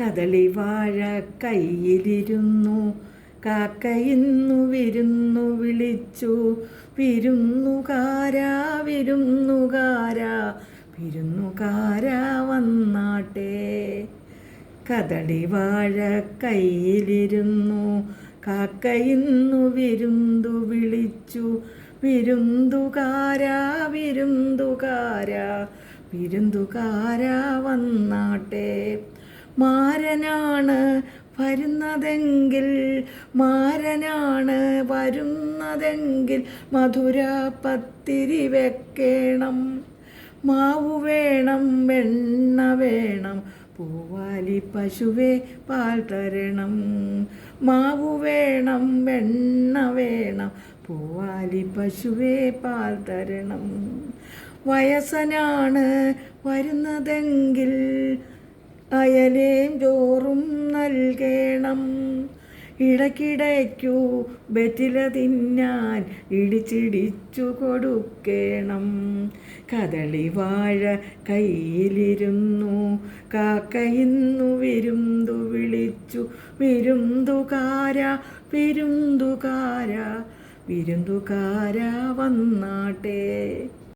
കദളി വാഴ കയ്യിലിരുന്നു. കാക്കയിന്നു വിരുന്നു വിളിച്ചു. വിരുന്നുകാരാ വിരുന്നുകാരാ വിരുന്നുകാരാ വന്നാട്ടെ. കദളി വാഴ കയ്യിലിരുന്നു. കാക്കയിന്നു വിരുന്നു വിളിച്ചു. വിരുന്നുകാരാ വിരുന്നുകാരാ വിരുന്നുകാരാ വന്നാട്ടെ. മാരനാണ് വരുന്നതെങ്കിൽ മാരനാണ് വരുന്നതെങ്കിൽ മധുര പത്തിരി വെക്കണം. മാവു വേണം വെണ്ണ വേണം പൂവാലി പശുവെ പാൽ തരണം. മാവു വേണം വെണ്ണ വേണം പൂവാലി പശുവെ പാൽ തരണം. വയസ്സനാണ് വരുന്നതെങ്കിൽ അയലേം ചോറും നൽകണം. ഇടയ്ക്കിടയ്ക്കു ബറ്റില തിന്നാൻ ഇടിച്ചിടിച്ചു കൊടുക്കണം. കദളി വാഴ കയ്യിലിരുന്നു. കാക്കയിന്നു വിരുന്തു വിളിച്ചു. വിരുന്തുകാര വിരുന്തുകാര വിരുന്തുകാര വന്നാട്ടെ.